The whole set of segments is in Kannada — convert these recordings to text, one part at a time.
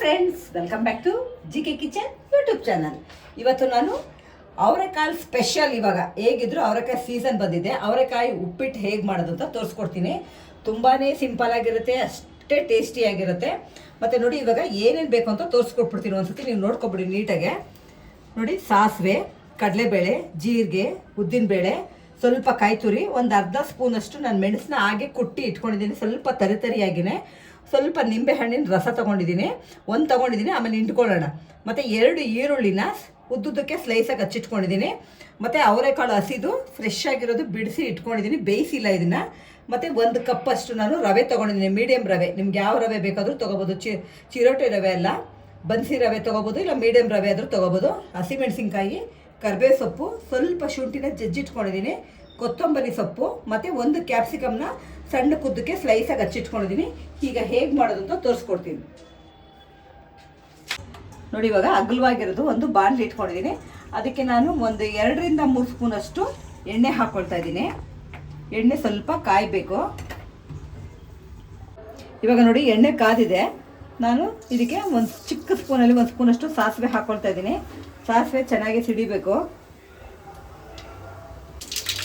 Friends welcome back to G K kitchen YouTube channel ಇವತ್ತು ನಾನು ಅವರೆಕಾಯಿ ಸ್ಪೆಷಲ್ ಇವಾಗ. ಹೇಗಿದ್ರು ಅವರೆಕಾಯಿ ಸೀಸನ್ ಬಂದಿದೆ. ಅವರೆಕಾಯಿ ಉಪ್ಪಿಟ್ಟು ಹೇಗೆ ಮಾಡೋದು ಅಂತ ತೋರಿಸ್ಕೊಡ್ತೀನಿ. ತುಂಬಾ ಸಿಂಪಲ್ ಆಗಿರುತ್ತೆ, ಅಷ್ಟೇ ಟೇಸ್ಟಿಯಾಗಿರುತ್ತೆ ಮತ್ತು ನೋಡಿ, ಇವಾಗ ಏನೇನು ಬೇಕು ಅಂತ ತೋರಿಸ್ಕೊಟ್ಬಿಡ್ತೀನಿ. ಒಂದ್ಸತಿ ನೀವು ನೋಡ್ಕೊಬಿಡಿ ನೀಟಾಗೆ. ನೋಡಿ, ಸಾಸಿವೆ, ಕಡಲೆಬೇಳೆ, ಜೀರಿಗೆ, ಉದ್ದಿನಬೇಳೆ, ಸ್ವಲ್ಪ ಕಾಯಿ ತುರಿ ಒಂದು ಅರ್ಧ ಸ್ಪೂನಷ್ಟು ನಾನು ಮೆಣಸನ್ನ ಹಾಗೆ ಕುಟ್ಟಿ ಇಟ್ಕೊಂಡಿದ್ದೀನಿ. ಸ್ವಲ್ಪ ತರಿ ತರಿಯಾಗಿನೇ. ಸ್ವಲ್ಪ ನಿಂಬೆ ಹಣ್ಣಿನ ರಸ ತೊಗೊಂಡಿದ್ದೀನಿ. ಒಂದು ತೊಗೊಂಡಿದ್ದೀನಿ, ಆಮೇಲೆ ಇಟ್ಕೊಳ್ಳೋಣ ಮತ್ತು ಎರಡು ಈರುಳ್ಳಿನ ಉದ್ದುದಕ್ಕೆ ಸ್ಲೈಸಾಗಿ ಹಚ್ಚಿಟ್ಕೊಂಡಿದ್ದೀನಿ. ಮತ್ತು ಅವರೆಕಾಳು ಹಸಿದು ಫ್ರೆಶ್ ಆಗಿರೋದು ಬಿಡಿಸಿ ಇಟ್ಕೊಂಡಿದ್ದೀನಿ, ಬೇಯಿಸಿಲ್ಲ ಇದನ್ನು. ಮತ್ತು ಒಂದು ಕಪ್ ಅಷ್ಟು ನಾನು ರವೆ ತೊಗೊಂಡಿದ್ದೀನಿ ಮೀಡಿಯಂ ರವೆ. ನಿಮ್ಗೆ ಯಾವ ರವೆ ಬೇಕಾದರೂ ತೊಗೋಬೋದು. ಚಿ, ಚಿರೋಟಿ ರವೆ ಅಲ್ಲ, ಬನ್ಸಿ ರವೆ ತೊಗೋಬೋದು, ಇಲ್ಲ ಮೀಡಿಯಂ ರವೆ ಆದರೂ ತೊಗೋಬೋದು. ಹಸಿಮೆಣಸಿನ್ಕಾಯಿ ಕರಿಬೇವು ಸೊಪ್ಪು ಸ್ವಲ್ಪ ಶುಂಠಿನ ಜಜ್ಜಿಟ್ಕೊಂಡಿದ್ದೀನಿ. ಕೊತ್ತಂಬರಿ ಸೊಪ್ಪು, ಮತ್ತು ಒಂದು ಕ್ಯಾಪ್ಸಿಕಮ್ನ ಸಣ್ಣ ಕುದ್ದಕ್ಕೆ ಸ್ಲೈಸಾಗಿ ಹಚ್ಚಿಟ್ಕೊಂಡಿದ್ದೀನಿ ಈಗ ಹೇಗೆ ಮಾಡೋದು ಅಂತ ತೋರಿಸ್ಕೊಡ್ತೀನಿ. ನೋಡಿ, ಇವಾಗ ಅಗಲವಾಗಿರೋದು ಒಂದು ಬಾಣಲಿ ಇಟ್ಕೊಂಡಿದ್ದೀನಿ ಅದಕ್ಕೆ ನಾನು ಒಂದು ಎರಡರಿಂದ ಮೂರು ಸ್ಪೂನಷ್ಟು ಎಣ್ಣೆ ಹಾಕ್ಕೊಳ್ತಾ ಇದ್ದೀನಿ. ಎಣ್ಣೆ ಸ್ವಲ್ಪ ಕಾಯಬೇಕು. ಇವಾಗ ನೋಡಿ, ಎಣ್ಣೆ ಕಾದಿದೆ. ನಾನು ಇದಕ್ಕೆ ಒಂದು ಚಿಕ್ಕ ಸ್ಪೂನಲ್ಲಿ ಒಂದು ಸ್ಪೂನಷ್ಟು ಸಾಸಿವೆ ಹಾಕ್ಕೊಳ್ತಾ ಇದ್ದೀನಿ. ಸಾಸಿವೆ ಚೆನ್ನಾಗಿ ಸಿಡಿಬೇಕು.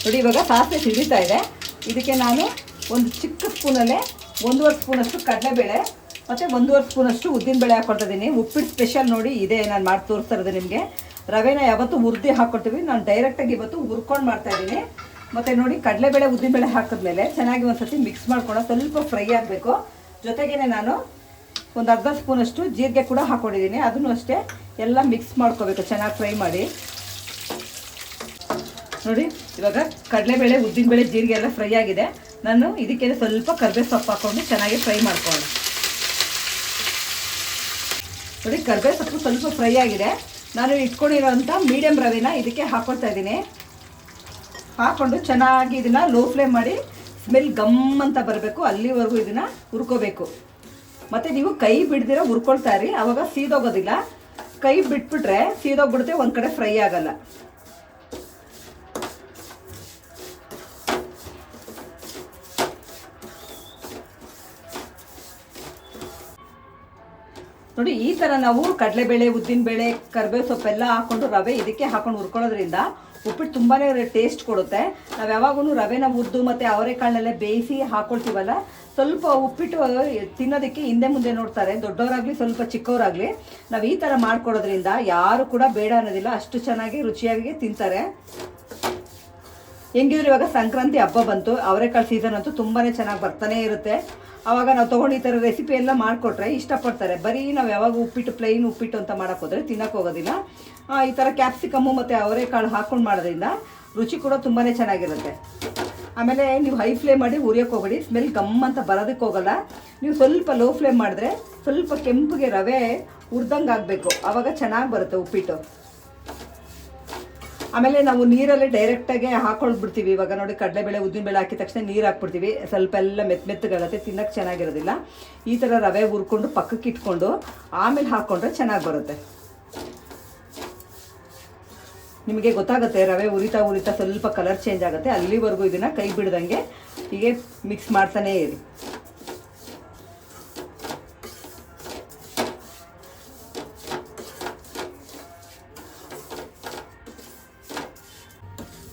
ನೋಡಿ, ಇವಾಗ ಸಾಸಿವೆ ಸಿಡಿತಾ ಇದೆ. ಇದಕ್ಕೆ ನಾನು ಒಂದು ಚಿಕ್ಕ ಸ್ಪೂನಲ್ಲೇ ಒಂದೂವರೆ ಸ್ಪೂನಷ್ಟು ಕಡಲೆಬೇಳೆ, ಮತ್ತು ಒಂದೂವರೆ ಸ್ಪೂನಷ್ಟು ಉದ್ದಿನಬೇಳೆ ಹಾಕ್ಕೊಳ್ತಾ ಇದ್ದೀನಿ ಉಪ್ಪಿಟ್ಟು ಸ್ಪೆಷಲ್ ನೋಡಿ, ಇದೆ ನಾನು ಮಾಡಿ ತೋರಿಸ್ತಾ ಇರೋದು ನಿಮಗೆ. ರವೆನ ಯಾವತ್ತೂ ಹುರಿದು ಹಾಕ್ಕೊಳ್ತೀವಿ ನಾನು ಡೈರೆಕ್ಟಾಗಿ ಇವತ್ತು ಹುರ್ಕೊಂಡು ಮಾಡ್ತಾ ಇದ್ದೀನಿ ಮತ್ತು ನೋಡಿ, ಕಡಲೆಬೇಳೆ ಉದ್ದಿನಬೇಳೆ ಹಾಕಿದ್ಮೇಲೆ ಚೆನ್ನಾಗಿ ಒಂದು ಸತಿ ಮಿಕ್ಸ್ ಮಾಡ್ಕೊಂಡು ಸ್ವಲ್ಪ ಫ್ರೈ ಆಗಬೇಕು. ಜೊತೆಗೇ ನಾನು ಒಂದು ಅರ್ಧ ಸ್ಪೂನಷ್ಟು ಜೀರಿಗೆ ಕೂಡ ಹಾಕ್ಕೊಂಡಿದ್ದೀನಿ ಅದನ್ನು ಅಷ್ಟೇ ಎಲ್ಲ ಮಿಕ್ಸ್ ಮಾಡ್ಕೋಬೇಕು, ಚೆನ್ನಾಗಿ ಫ್ರೈ ಮಾಡಿ. ನೋಡಿ, ಇವಾಗ ಕಡಲೆಬೇಳೆ, ಉದ್ದಿನಬೇಳೆ ಜೀರಿಗೆ ಎಲ್ಲ ಫ್ರೈ ಆಗಿದೆ. ನಾನು ಇದಕ್ಕೆ ಸ್ವಲ್ಪ ಕರ್ಬೇವು ಸೊಪ್ಪು ಹಾಕ್ಕೊಂಡು ಚೆನ್ನಾಗಿ ಫ್ರೈ ಮಾಡ್ಕೊಳ್ಳಿ ನೋಡಿ ಕರ್ಬೇವು ಸೊಪ್ಪು ಸ್ವಲ್ಪ ಫ್ರೈ ಆಗಿದೆ. ನಾನು ಇಟ್ಕೊಂಡಿರೋಂಥ ಮೀಡಿಯಮ್ ರವೆನ ಇದಕ್ಕೆ ಹಾಕ್ಕೊಳ್ತಾ ಇದ್ದೀನಿ. ಹಾಕ್ಕೊಂಡು ಚೆನ್ನಾಗಿ ಇದನ್ನು ಲೋ ಫ್ಲೇಮ್ ಮಾಡಿ ಸ್ಮೆಲ್ ಗಮ್ ಅಂತ ಬರಬೇಕು. ಅಲ್ಲಿವರೆಗೂ ಇದನ್ನು ಹುರ್ಕೋಬೇಕು. ಮತ್ತು ನೀವು ಕೈ ಬಿಡ್ದಿರೋ ಹುರ್ಕೊಳ್ತಾ ಇರಿ. ಆವಾಗ ಸೀದೋಗೋದಿಲ್ಲ. ಕೈ ಬಿಟ್ಬಿಟ್ರೆ ಸೀದೋಗ್ಬಿಡುತ್ತೆ, ಒಂದು ಕಡೆ ಫ್ರೈ ಆಗಲ್ಲ. ನೋಡಿ, ಈ ಥರ ನಾವು ಕಡಲೆಬೇಳೆ, ಉದ್ದಿನಬೇಳೆ, ಕರಿಬೇವು ಸೊಪ್ಪೆಲ್ಲ ಹಾಕ್ಕೊಂಡು ರವೆ ಇದಕ್ಕೆ ಹಾಕೊಂಡು ಹುರ್ಕೊಳ್ಳೋದ್ರಿಂದ ಉಪ್ಪಿಟ್ಟು ತುಂಬಾ ಟೇಸ್ಟ್ ಕೊಡುತ್ತೆ. ನಾವು ಯಾವಾಗೂ ರವೆನ ಹುರಿದು ಮತ್ತು ಅವರೆಕಾಳನ್ನೆಲ್ಲ ಬೇಯಿಸಿ ಹಾಕೊಳ್ತೀವಲ್ಲ, ಸ್ವಲ್ಪ ಉಪ್ಪಿಟ್ಟು ತಿನ್ನೋದಕ್ಕೆ ಹಿಂದೆ ಮುಂದೆ ನೋಡ್ತಾರೆ. ದೊಡ್ಡವರಾಗಲಿ, ಸ್ವಲ್ಪ ಚಿಕ್ಕವರಾಗಲಿ, ನಾವು ಈ ಥರ ಮಾಡ್ಕೊಡೋದ್ರಿಂದ ಯಾರು ಕೂಡ ಬೇಡ ಅನ್ನೋದಿಲ್ಲ, ಅಷ್ಟು ಚೆನ್ನಾಗಿ ರುಚಿಯಾಗಿ ತಿಂತಾರೆ. ಹೆಂಗಿದ್ರು ಇವಾಗ ಸಂಕ್ರಾಂತಿ ಹಬ್ಬ ಬಂತು ಅವರೆಕಾಳು ಸೀಸನ್ ಅಂತೂ ತುಂಬಾ ಚೆನ್ನಾಗಿ ಬರ್ತಾನೆ ಇರುತ್ತೆ. ಆವಾಗ ನಾವು ತೊಗೊಂಡು ಈ ಥರ ರೆಸಿಪಿ ಎಲ್ಲ ಮಾಡಿಕೊಟ್ರೆ ಇಷ್ಟಪಡ್ತಾರೆ. ಬರೀ ನಾವು ಯಾವಾಗ ಉಪ್ಪಿಟ್ಟು ಪ್ಲೈನ್ ಉಪ್ಪಿಟ್ಟು ಅಂತ ಮಾಡೋಕೆ ಹೋದರೆ ತಿನ್ನಕ್ಕೆ ಹೋಗೋದಿಲ್ಲ. ಆ, ಈ ಥರ ಕ್ಯಾಪ್ಸಿಕಮ್ಮು ಮತ್ತು ಅವರೆಕಾಳು ಹಾಕ್ಕೊಂಡು ಮಾಡೋದ್ರಿಂದ ರುಚಿ ಕೂಡ ತುಂಬಾ ಚೆನ್ನಾಗಿರುತ್ತೆ. ಆಮೇಲೆ ನೀವು ಹೈ ಫ್ಲೇಮ್ ಮಾಡಿ ಹುರಿಯೋಕೆ ಹೋಗಬೇಡಿ ಸ್ಮೆಲ್ ಗಮ್ ಅಂತ ಬರೋದಕ್ಕೆ ಹೋಗಲ್ಲ. ನೀವು ಸ್ವಲ್ಪ ಲೋ ಫ್ಲೇಮ್ ಮಾಡಿದ್ರೆ ಸ್ವಲ್ಪ ಕೆಂಪಗೆ ರವೆ ಹುರಿದಂಗೆ ಆಗಬೇಕು. ಆವಾಗ ಚೆನ್ನಾಗಿ ಬರುತ್ತೆ ಉಪ್ಪಿಟ್ಟು. ಆಮೇಲೆ ನಾವು ನೀರಲ್ಲಿ ಡೈರೆಕ್ಟಾಗಿ ಹಾಕೊಳ್ಬಿಡ್ತೀವಿ. ಇವಾಗ ನೋಡಿ ಕಡಲೆಬೇಳೆ ಉದ್ದಿನಬೇಳೆ ಹಾಕಿದ ತಕ್ಷಣ ನೀರು ಹಾಕ್ಬಿಡ್ತೀವಿ. ಸ್ವಲ್ಪ ಎಲ್ಲ ಮೆತ್ತ ಮೆತ್ತಗಾಗುತ್ತೆ ತಿನ್ನಕ್ಕೆ ಚೆನ್ನಾಗಿರೋದಿಲ್ಲ. ಈ ಥರ ರವೆ ಹುರ್ಕೊಂಡು ಪಕ್ಕಕ್ಕೆ ಇಟ್ಕೊಂಡು ಆಮೇಲೆ ಹಾಕ್ಕೊಂಡ್ರೆ ಚೆನ್ನಾಗಿ ಬರುತ್ತೆ. ನಿಮಗೆ ಗೊತ್ತಾಗುತ್ತೆ, ರವೆ ಉರಿತಾ ಉರಿತಾ ಸ್ವಲ್ಪ ಕಲರ್ ಚೇಂಜ್ ಆಗುತ್ತೆ. ಅಲ್ಲಿವರೆಗೂ ಇದನ್ನು ಕೈ ಬಿಡ್ದಂಗೆ ಹೀಗೆ ಮಿಕ್ಸ್ ಮಾಡ್ತಾನೇ ಇರಿ.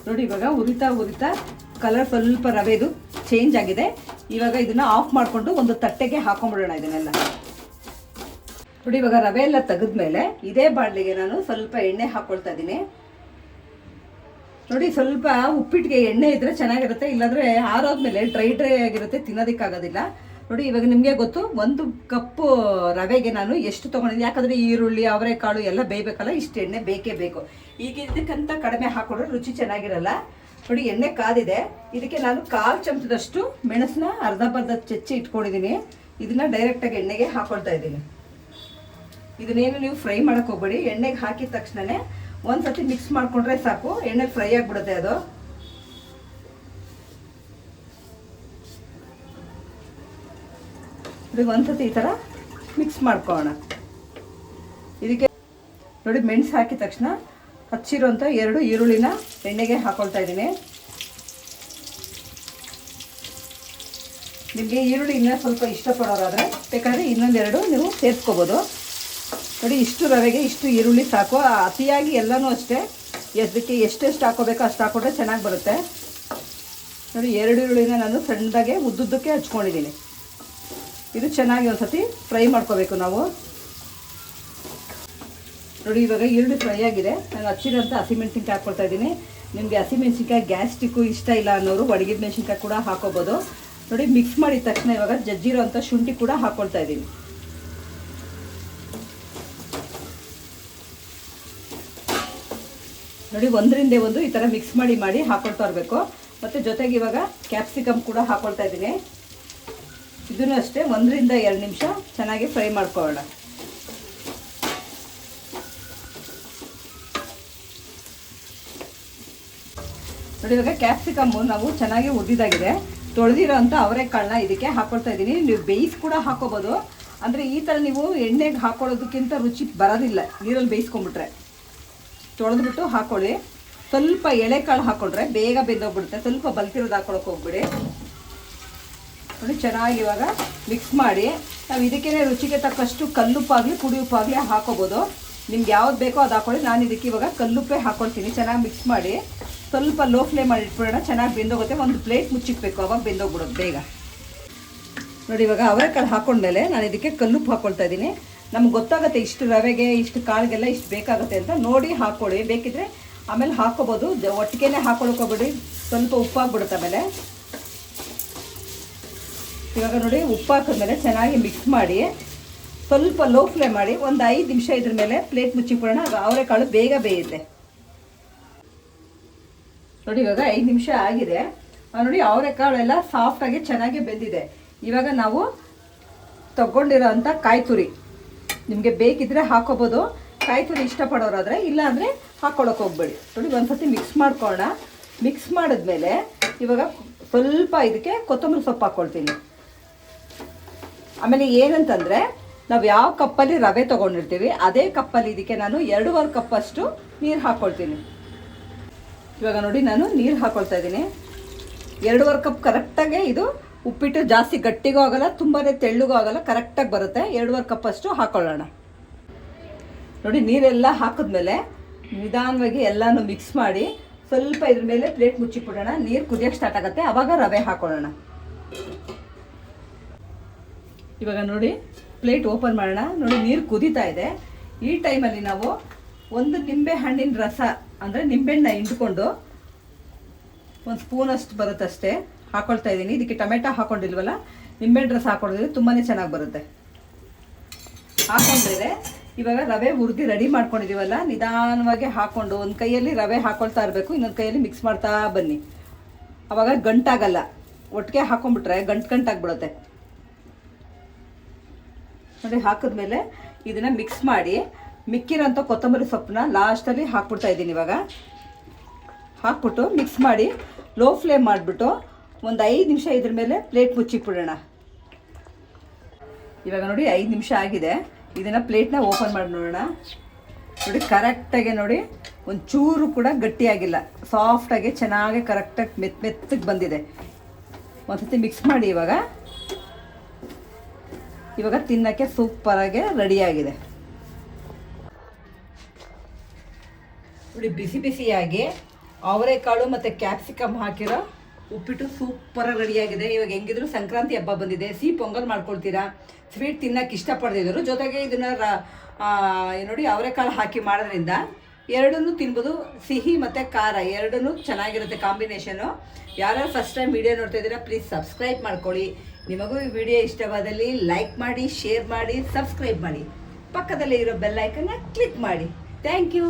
ನೋಡಿ, ಇವಾಗ ಉರಿತಾ ಉರಿತಾ ಕಲರ್ ಸ್ವಲ್ಪ ರವೆದು ಚೇಂಜ್ ಆಗಿದೆ. ಇವಾಗ ಇದನ್ನ ಆಫ್ ಮಾಡಿಕೊಂಡು ಒಂದು ತಟ್ಟೆಗೆ ಹಾಕೊಂಡ್ಬಿಡೋಣ ಇದನ್ನೆಲ್ಲ. ನೋಡಿ, ಇವಾಗ ರವೆ ಎಲ್ಲ ತೆಗೆದ್ಮೇಲೆ ಇದೇ ಬಾಣಲಿಗೆ ನಾನು ಸ್ವಲ್ಪ ಎಣ್ಣೆ ಹಾಕೊಳ್ತಾ ಇದ್ದೀನಿ. ನೋಡಿ, ಸ್ವಲ್ಪ ಉಪ್ಪಿಟ್ಟಿಗೆ ಎಣ್ಣೆ ಇದ್ರೆ ಚೆನ್ನಾಗಿರುತ್ತೆ, ಇಲ್ಲಾಂದ್ರೆ ಆರೋದ್ಮೇಲೆ ಡ್ರೈ ಡ್ರೈ ಆಗಿರುತ್ತೆ, ತಿನ್ನೋದಕ್ಕಾಗೋದಿಲ್ಲ. ನೋಡಿ, ಇವಾಗ ನಿಮಗೆ ಗೊತ್ತು, ಒಂದು ಕಪ್ಪು ರವೆಗೆ ನಾನು ಎಷ್ಟು ತೊಗೊಂಡಿದ್ದೀನಿ. ಯಾಕಂದರೆ ಈರುಳ್ಳಿ, ಅವರೆಕಾಳು ಎಲ್ಲ ಬೇಯಬೇಕಲ್ಲ, ಇಷ್ಟು ಎಣ್ಣೆ ಬೇಕೇ ಬೇಕು. ಈಗ ಇದಕ್ಕಂತ ಕಡಿಮೆ ಹಾಕೊಂಡ್ರೆ ರುಚಿ ಚೆನ್ನಾಗಿರಲ್ಲ. ನೋಡಿ, ಎಣ್ಣೆ ಕಾದಿದೆ. ಇದಕ್ಕೆ ನಾನು ಕಾಲು ಚಮಚದಷ್ಟು ಮೆಣಸನ್ನ ಅರ್ಧ ಬರ್ಧ ಚೆಚ್ಚಿ ಇಟ್ಕೊಂಡಿದ್ದೀನಿ. ಇದನ್ನ ಡೈರೆಕ್ಟಾಗಿ ಎಣ್ಣೆಗೆ ಹಾಕೊಳ್ತಾ ಇದ್ದೀನಿ. ಇದನ್ನೇನು ನೀವು ಫ್ರೈ ಮಾಡೋಕ್ಕೆ ಹೋಗ್ಬೇಡಿ. ಎಣ್ಣೆಗೆ ಹಾಕಿದ ತಕ್ಷಣನೇ ಒಂದು ಮಿಕ್ಸ್ ಮಾಡಿಕೊಂಡ್ರೆ ಸಾಕು. ಎಣ್ಣೆ ಫ್ರೈ ಆಗಿಬಿಡುತ್ತೆ ಅದು. ಇದಕ್ಕೆ ಒಂದ್ಸತಿ ಈ ಥರ ಮಿಕ್ಸ್ ಮಾಡ್ಕೊಳ್ಳೋಣ. ಇದಕ್ಕೆ ನೋಡಿ ಮೆಣಸು ಹಾಕಿದ ತಕ್ಷಣ ಹಚ್ಚಿರೋಂಥ ಎರಡು ಈರುಳ್ಳಿನ ಎಣ್ಣೆಗೆ ಹಾಕೊಳ್ತಾ ಇದ್ದೀನಿ. ನಿಮಗೆ ಈರುಳ್ಳಿ ಇನ್ನೂ ಸ್ವಲ್ಪ ಇಷ್ಟಪಡೋರಾದರೆ ಬೇಕಾದರೆ ಇನ್ನೊಂದೆರಡು ನೀವು ಸೇರಿಸ್ಕೋಬೋದು. ನೋಡಿ ಇಷ್ಟು ರವೆಗೆ ಇಷ್ಟು ಈರುಳ್ಳಿ ಸಾಕು. ಅತಿಯಾಗಿ ಎಲ್ಲನೂ ಅಷ್ಟೇ. ಎದಕ್ಕೆ ಎಷ್ಟೆಷ್ಟು ಹಾಕೋಬೇಕೋ ಅಷ್ಟು ಹಾಕೊಂಡ್ರೆ ಚೆನ್ನಾಗಿ ಬರುತ್ತೆ. ನೋಡಿ ಎರಡು ಈರುಳ್ಳಿನ ನಾನು ಸಣ್ಣದಾಗೆ ಉದ್ದುದ್ದಕ್ಕೆ ಹಚ್ಕೊಂಡಿದ್ದೀನಿ. ಇದು ಚೆನ್ನಾಗಿ ಒಂದ್ಸತಿ ಫ್ರೈ ಮಾಡ್ಕೋಬೇಕು ನಾವು. ನೋಡಿ, ಇವಾಗ ಈರುಳ್ಳಿ ಫ್ರೈ ಆಗಿದೆ. ನಾನು ಹಚ್ಚಿರೋಂಥ ಹಸಿಮೆಣ್ಸಿನ್ಕಾಯಿ ಹಾಕ್ಕೊಳ್ತಾ ಇದ್ದೀನಿ. ನಿಮಗೆ ಹಸಿಮೆಣ್ಸಿನ್ಕಾಯಿ ಗ್ಯಾಸ್ಟಿಕ್ಕು ಇಷ್ಟ ಇಲ್ಲ ಅನ್ನೋರು ಒಣಗಿದ ಮೆಣಸಿನ್ಕಾಯಿ ಕೂಡ ಹಾಕೋಬೋದು. ನೋಡಿ ಮಿಕ್ಸ್ ಮಾಡಿದ ತಕ್ಷಣ ಇವಾಗ ಜಜ್ಜಿರೋ ಅಂಥ ಶುಂಠಿ ಕೂಡ ಹಾಕ್ಕೊಳ್ತಾ ಇದ್ದೀನಿ. ನೋಡಿ, ಒಂದರಿಂದ ಒಂದು ಈ ಥರ ಮಿಕ್ಸ್ ಮಾಡಿ ಮಾಡಿ ಹಾಕ್ಕೊಳ್ತಾ ಇರಬೇಕು. ಮತ್ತು ಜೊತೆಗೆ ಇವಾಗ ಕ್ಯಾಪ್ಸಿಕಮ್ ಕೂಡ ಹಾಕ್ಕೊಳ್ತಾ ಇದ್ದೀನಿ. ಇದನ್ನು ಅಷ್ಟೇ ಒಂದರಿಂದ ಎರಡು ನಿಮಿಷ ಚೆನ್ನಾಗಿ ಫ್ರೈ ಮಾಡ್ಕೊಳ್ಳೋಣ. ನೋಡಿ, ಇವಾಗ ಕ್ಯಾಪ್ಸಿಕಮ್ಮು ನಾವು ಚೆನ್ನಾಗಿ ಉದ್ದಿದಾಗಿದೆ ತೊಳೆದಿರೋ ಅಂಥ ಅವರೆಕಾಳನ್ನ ಇದಕ್ಕೆ ಹಾಕೊಳ್ತಾ ಇದ್ದೀನಿ. ನೀವು ಬೇಯಿಸಿ ಕೂಡ ಹಾಕೋಬೋದು. ಅಂದರೆ ಈ ಥರ ನೀವು ಎಣ್ಣೆಗೆ ಹಾಕೊಳ್ಳೋದಕ್ಕಿಂತ ರುಚಿ ಬರೋದಿಲ್ಲ. ನೀರಲ್ಲಿ ಬೇಯಿಸ್ಕೊಂಬಿಟ್ರೆ ತೊಳೆದ್ಬಿಟ್ಟು ಹಾಕೊಳ್ಳಿ. ಸ್ವಲ್ಪ ಎಳೆಕಾಳು ಹಾಕೊಂಡ್ರೆ ಬೇಗ ಬೆಂದೋಗ್ಬಿಡುತ್ತೆ. ಸ್ವಲ್ಪ ಬಲ್ತಿರೋದು ಹಾಕೊಳಕ್ಕೆ ಹೋಗ್ಬಿಡಿ. ನೋಡಿ ಚೆನ್ನಾಗಿ ಇವಾಗ ಮಿಕ್ಸ್ ಮಾಡಿ. ನಾವು ಇದಕ್ಕೇ ರುಚಿಗೆ ತಕ್ಕಷ್ಟು ಕಲ್ಲುಪ್ಪಾಗಲಿ ಪುಡಿ ಉಪ್ಪಾಗಲಿ ಹಾಕೋಬೋದು. ನಿಮ್ಗೆ ಯಾವ್ದು ಬೇಕೋ ಅದು ಹಾಕೊಳ್ಳಿ. ನಾನು ಇದಕ್ಕೆ ಇವಾಗ ಕಲ್ಲುಪ್ಪೆ ಹಾಕೊಳ್ತೀನಿ. ಚೆನ್ನಾಗಿ ಮಿಕ್ಸ್ ಮಾಡಿ. ಸ್ವಲ್ಪ ಲೋ ಫ್ಲೇಮ್ ಮಾಡಿ ಇಟ್ಬಿಡೋಣ. ಚೆನ್ನಾಗಿ ಬೆಂದೋಗುತ್ತೆ. ಒಂದು ಪ್ಲೇಟ್ ಮುಚ್ಚಿಕ್ಬೇಕು. ಅವಾಗ ಬೆಂದೋಗ್ಬಿಡೋದು ಬೇಗ. ನೋಡಿ, ಇವಾಗ ಅವರೆಕಾಳು ಹಾಕೊಂಡ್ಮೇಲೆ ನಾನು ಇದಕ್ಕೆ ಕಲ್ಲುಪ್ಪು ಹಾಕೊಳ್ತಾ ಇದ್ದೀನಿ. ನಮ್ಗೆ ಗೊತ್ತಾಗುತ್ತೆ ಇಷ್ಟು ರವೆಗೆ, ಇಷ್ಟು ಕಾಳಿಗೆಲ್ಲ ಇಷ್ಟು ಬೇಕಾಗುತ್ತೆ ಅಂತ. ನೋಡಿ ಹಾಕ್ಕೊಳ್ಳಿ ಬೇಕಿದ್ರೆ ಆಮೇಲೆ ಹಾಕೋಬೋದು. ಒಟ್ಟಿಗೆನೇ ಹಾಕೊಳಕ್ ಸ್ವಲ್ಪ ಉಪ್ಪಾಗ್ಬಿಡುತ್ತೆ ಆಮೇಲೆ. ಇವಾಗ ನೋಡಿ ಉಪ್ಪು ಹಾಕಿದ್ಮೇಲೆ ಚೆನ್ನಾಗಿ ಮಿಕ್ಸ್ ಮಾಡಿ, ಸ್ವಲ್ಪ ಲೋ ಫ್ಲೇಮ್ ಮಾಡಿ, ಒಂದು ಐದು ನಿಮಿಷ ಇದ್ರ ಮೇಲೆ ಪ್ಲೇಟ್ ಮುಚ್ಚಿಕೊಡೋಣ ಆಗ ಅವರೆಕಾಳು ಬೇಗ ಬೇಯುತ್ತೆ. ನೋಡಿ ಇವಾಗ ಐದು ನಿಮಿಷ ಆಗಿದೆ. ನೋಡಿ ಅವರೆಕಾಳೆಲ್ಲ ಸಾಫ್ಟಾಗಿ ಚೆನ್ನಾಗಿ ಬೆಂದಿದೆ. ಇವಾಗ ನಾವು ತಗೊಂಡಿರೋ ಕಾಯಿ ತುರಿ ನಿಮಗೆ ಬೇಕಿದ್ರೆ ಹಾಕೋಬೋದು. ಕಾಯಿ ತುರಿ ಇಷ್ಟಪಡೋರಾದರೆ ಇಲ್ಲಾಂದರೆ ಹಾಕ್ಕೊಳಕ್ಕೆ ಹೋಗ್ಬೇಡಿ. ನೋಡಿ ಒಂದ್ಸತಿ ಮಿಕ್ಸ್ ಮಾಡ್ಕೊಳ್ಳೋಣ. ಮಿಕ್ಸ್ ಮಾಡಿದ್ಮೇಲೆ ಇವಾಗ ಸ್ವಲ್ಪ ಇದಕ್ಕೆ ಕೊತ್ತಂಬರಿ ಸೊಪ್ಪು ಹಾಕ್ಕೊಳ್ತೀನಿ ಆಮೇಲೆ ಏನಂತಂದರೆ, ನಾವು ಯಾವ ಕಪ್ಪಲ್ಲಿ ರವೆ ತೊಗೊಂಡಿರ್ತೀವಿ, ಅದೇ ಕಪ್ಪಲ್ಲಿ ಇದಕ್ಕೆ ನಾನು ಎರಡೂವರೆ ಕಪ್ಪಷ್ಟು ನೀರು ಹಾಕ್ಕೊಳ್ತೀನಿ ಇವಾಗ ನೋಡಿ, ನಾನು ನೀರು ಹಾಕೊಳ್ತಾ ಇದ್ದೀನಿ. ಎರಡೂವರೆ ಕಪ್ ಕರೆಕ್ಟಾಗೆ ಇದು ಉಪ್ಪಿಟ್ಟು ಜಾಸ್ತಿ ಗಟ್ಟಿಗೂ ಆಗಲ್ಲ ತುಂಬಾ ತೆಳ್ಳಗೂ ಆಗಲ್ಲ, ಕರೆಕ್ಟಾಗಿ ಬರುತ್ತೆ. ಎರಡೂವರೆ ಕಪ್ಪಷ್ಟು ಹಾಕೊಳ್ಳೋಣ. ನೋಡಿ, ನೀರೆಲ್ಲ ಹಾಕಿದ್ಮೇಲೆ ನಿಧಾನವಾಗಿ ಎಲ್ಲನೂ ಮಿಕ್ಸ್ ಮಾಡಿ ಸ್ವಲ್ಪ ಇದ್ರ ಮೇಲೆ ಪ್ಲೇಟ್ ಮುಚ್ಚಿಬಿಡೋಣ ನೀರು ಕುದಿಯೋಕ್ಕೆ ಸ್ಟಾರ್ಟ್ ಆಗುತ್ತೆ. ಆವಾಗ ರವೆ ಹಾಕೊಳ್ಳೋಣ. ಇವಾಗ ನೋಡಿ ಪ್ಲೇಟ್ ಓಪನ್ ಮಾಡೋಣ. ನೋಡಿ, ನೀರು ಕುದೀತಾ ಇದೆ. ಈ ಟೈಮಲ್ಲಿ ನಾವು ಒಂದು ನಿಂಬೆ ಹಣ್ಣಿನ ರಸ, ಅಂದರೆ ನಿಂಬೆಹಣ್ಣ ಹಿಂಡ್ಕೊಂಡು ಒಂದು ಸ್ಪೂನಷ್ಟು ಬರುತ್ತಷ್ಟೇ. ಹಾಕೊಳ್ತಾ ಇದ್ದೀನಿ. ಇದಕ್ಕೆ ಟೊಮೆಟೊ ಹಾಕೊಂಡಿಲ್ವಲ್ಲ, ನಿಂಬೆಹಣ್ಣು ರಸ ಹಾಕೊಂಡಿದ್ರೆ ತುಂಬಾ ಚೆನ್ನಾಗಿ ಬರುತ್ತೆ. ಹಾಕೊಂಡಿದ್ರೆ ಇವಾಗ ರವೆ ಹುರಿದು ರೆಡಿ ಮಾಡ್ಕೊಂಡಿದ್ದೀವಲ್ಲ ನಿಧಾನವಾಗಿ ಹಾಕೊಂಡು ಒಂದು ಕೈಯಲ್ಲಿ ರವೆ ಹಾಕೊಳ್ತಾ ಇರಬೇಕು, ಇನ್ನೊಂದು ಕೈಯಲ್ಲಿ ಮಿಕ್ಸ್ ಮಾಡ್ತಾ ಬನ್ನಿ. ಅವಾಗ ಗಂಟಾಗಲ್ಲ. ಒಟ್ಟಿಗೆ ಹಾಕೊಂಡ್ಬಿಟ್ರೆ ಗಂಟು ಗಂಟಾಗ್ಬಿಡುತ್ತೆ ನೋಡಿ, ಹಾಕಿದ್ಮೇಲೆ ಇದನ್ನ ಮಿಕ್ಸ್ ಮಾಡಿ ಮಿಕ್ಕಿರೋಂಥ ಕೊತ್ತಂಬರಿ ಸೊಪ್ಪನ್ನ ಲಾಸ್ಟಲ್ಲಿ ಹಾಕ್ಬಿಡ್ತಾ ಇದ್ದೀನಿ ಇವಾಗ. ಹಾಕ್ಬಿಟ್ಟು ಮಿಕ್ಸ್ ಮಾಡಿ ಲೋ ಫ್ಲೇಮ್ ಮಾಡಿಬಿಟ್ಟು ಒಂದು ಐದು ನಿಮಿಷ ಇದ್ರ ಮೇಲೆ ಪ್ಲೇಟ್ ಮುಚ್ಚಿಕ್ಬಿಡೋಣ ಇವಾಗ ನೋಡಿ, ಐದು ನಿಮಿಷ ಆಗಿದೆ. ಇದನ್ನು ಪ್ಲೇಟ್ನ ಓಪನ್ ಮಾಡಿ ನೋಡೋಣ. ನೋಡಿ ಕರೆಕ್ಟಾಗಿ ನೋಡಿ ಒಂದು ಚೂರು ಕೂಡ ಗಟ್ಟಿಯಾಗಿಲ್ಲ. ಸಾಫ್ಟಾಗಿ ಚೆನ್ನಾಗಿ ಕರೆಕ್ಟಾಗಿ ಮೆತ್ತ ಮೆತ್ತಗೆ ಬಂದಿದೆ. ಒಂದ್ಸತಿ ಮಿಕ್ಸ್ ಮಾಡಿ ಇವಾಗ. ಇವಾಗ ತಿನ್ನಕ್ಕೆ ಸೂಪರಾಗೆ ರೆಡಿಯಾಗಿದೆ ನೋಡಿ, ಬಿಸಿ ಬಿಸಿಯಾಗಿ ಅವರೆಕಾಳು ಮತ್ತು ಕ್ಯಾಪ್ಸಿಕಮ್ ಹಾಕಿರೋ ಉಪ್ಪಿಟ್ಟು ಸೂಪರಾಗಿ ರೆಡಿಯಾಗಿದೆ ಇವಾಗ ಹೆಂಗಿದ್ರು ಸಂಕ್ರಾಂತಿ ಹಬ್ಬ ಬಂದಿದೆ. ಸಿಹಿ ಪೊಂಗಲ್ ಮಾಡ್ಕೊಳ್ತೀರಾ? ಸ್ವೀಟ್ ತಿನ್ನಕ್ಕೆ ಇಷ್ಟಪಡ್ತಿದ್ರು ಜೊತೆಗೆ ಇದನ್ನು ನೋಡಿ, ಅವರೆಕಾಳು ಹಾಕಿ ಮಾಡೋದ್ರಿಂದ ಎರಡನ್ನೂ ತಿನ್ಬೋದು. ಸಿಹಿ ಮತ್ತು ಖಾರ, ಎರಡನ್ನೂ ಚೆನ್ನಾಗಿರುತ್ತೆ ಕಾಂಬಿನೇಷನು ಯಾರ್ಯಾರು ಫಸ್ಟ್ ಟೈಮ್ ವಿಡಿಯೋ ನೋಡ್ತಾ ಇದ್ದೀರಾ ಪ್ಲೀಸ್ ಸಬ್ಸ್ಕ್ರೈಬ್ ಮಾಡ್ಕೊಳ್ಳಿ. ನಿಮಗೂ ಈ ವಿಡಿಯೋ ಇಷ್ಟವಾದಲ್ಲಿ ಲೈಕ್ ಮಾಡಿ ಶೇರ್ ಮಾಡಿ ಸಬ್ಸ್ಕ್ರೈಬ್ ಮಾಡಿ. ಪಕ್ಕದಲ್ಲೇ ಇರೋ ಬೆಲ್ ಐಕನ್ನ ಕ್ಲಿಕ್ ಮಾಡಿ. Thank you